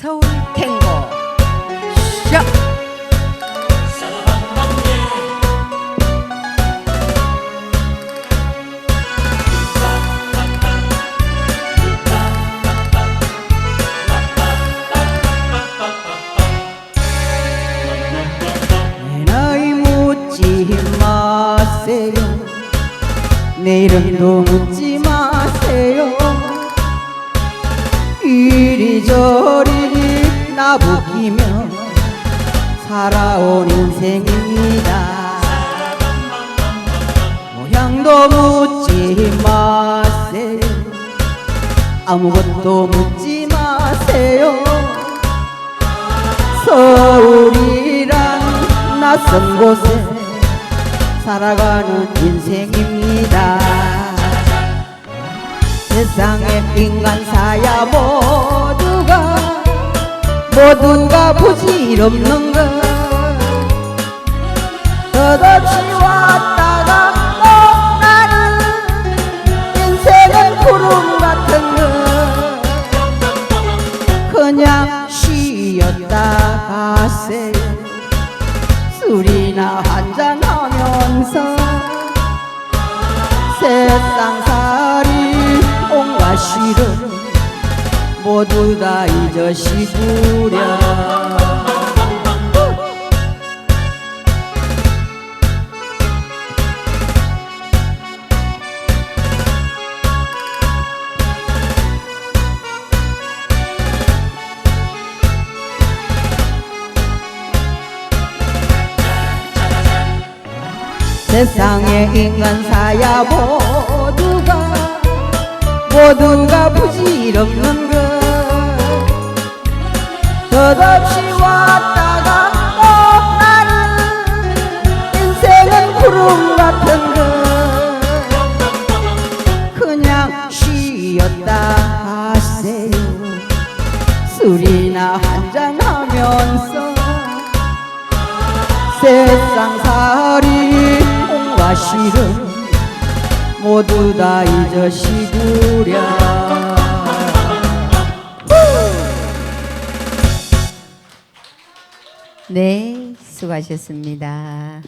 서울 탱고. 쇼 내 이름도 묻지 마세요. 이리저리 나부끼며 살아온 인생입니다. 모양도 묻지 마세요. 아무것도 묻지 마세요. 서울이란 낯선 곳에 살아가는 인생입니다 모두가 부질없는 것. 끝없이 왔다가 떠나는 인생은 구름 같은 것. 그냥 쉬었다 가세요. 술이나 한잔 하면서 세상살이 온갖 시름 모두 다 잊으시구려 세상의 인간 사야 모두가 모두가 부질없는 것 끝없이 왔다가 떠나는 인생은 구름 같은 것 그냥 쉬었다 하세요. 술이나 한잔하면서 세상살이 온갖 시름 모두 다 잊으시구려 네, 수고하셨습니다.